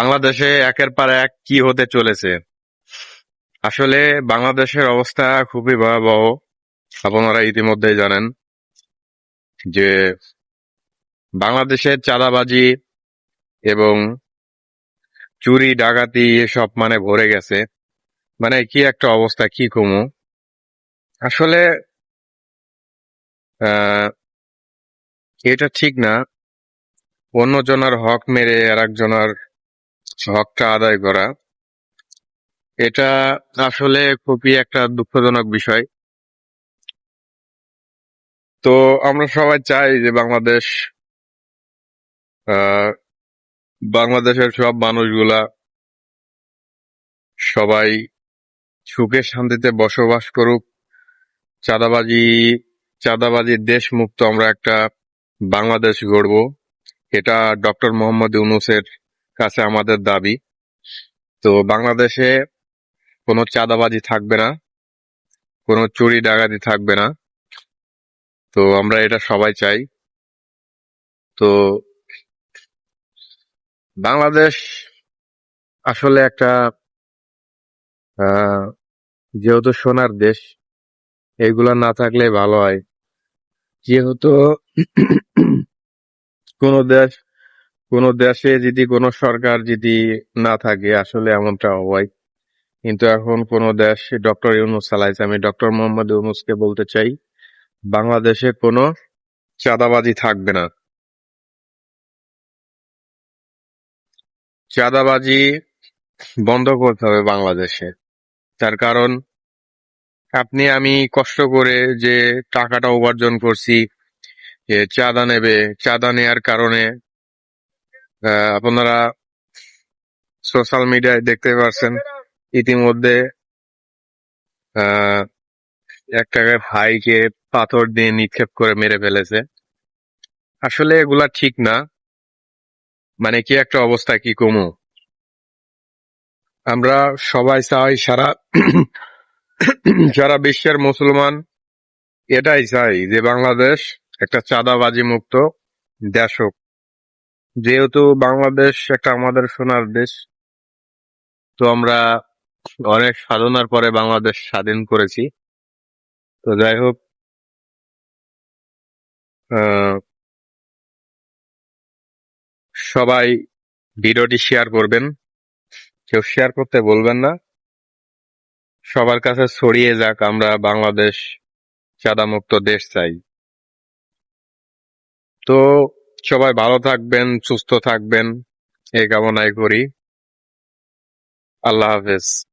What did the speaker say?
বাংলাদেশে একের পর এক কি হতে চলেছে? আসলে বাংলাদেশের অবস্থা খুবই ভয়াবহ। আপনারা ইতিমধ্যেই জানেন যে বাংলাদেশের চাঁদাবাজি এবং চুরি, ডাকাতি এসব মানে ভরে গেছে। মানে কি একটা অবস্থা, কি কমু? আসলে এটা ঠিক না। অন্যজনের হক মেরে আর একজনের হকটা আদায় করা, এটা আসলে খুবই একটা দুঃখজনক বিষয়। তো আমরা সবাই চাই যে বাংলাদেশ বাংলাদেশের সব মানুষগুলা সবাই সুখে শান্তিতে বসবাস করুক। চাঁদাবাজি চাঁদাবাজির দেশ মুক্ত আমরা একটা বাংলাদেশ গড়ব। এটা ডক্টর মোহাম্মদ ইউনুসের কাছে আমাদের দাবি। তো বাংলাদেশে কোনো চাঁদাবাজি থাকবে না, কোনো চুরি ডাকাতি থাকবে না। তো আমরা এটা সবাই চাই। তো বাংলাদেশ আসলে একটা যেহেতু সোনার দেশ, এগুলা না থাকলে ভালো হয়। যেহেতু কোনো দেশ কোন দেশে যদি কোন সরকার যদি না থাকে, আসলে এমনটা হয়। কিন্তু এখন কোন দেশ, ডক্টর ইউনুস চালাইছে আমি ডক্টর মোহাম্মদ ইউনুসকে বলতে চাই, বাংলাদেশে কোনো চাঁদাবাজি থাকবে না। চাঁদাবাজি বন্ধ করতে হবে বাংলাদেশে। তার কারণ, আপনি, আমি কষ্ট করে যে টাকাটা উপার্জন করছি চাঁদা নেবে, চাঁদা নেয়ার কারণে আপনারা সোশ্যাল মিডিয়ায় দেখতে পারছেন। ইতিমধ্যে একটা ভাইকে পাথর দিয়ে নিক্ষেপ করে মেরে ফেলেছে। আসলে এগুলা ঠিক না। মানে কি একটা অবস্থা, কি কমু? আমরা সবাই চাই সারা সারা বিশ্বের মুসলমান এটাই চাই যে বাংলাদেশ একটা চাঁদাবাজি মুক্ত দেশ হোক। যেহেতু বাংলাদেশ একটা আমাদের সোনার দেশ, তো আমরা অনেক সাধনার পরে বাংলাদেশ স্বাধীন করেছি। তো যাই হোক সবাই ভিডিওটি শেয়ার করবেন। কেউ শেয়ার করতে বলবেন না। সবার কাছে ছড়িয়ে যাক, আমরা বাংলাদেশ চাঁদামুক্ত দেশ চাই। তো সবাই ভালো থাকবেন সুস্থ থাকবেন। এই কামনাই করি। আল্লাহ হাফেজ।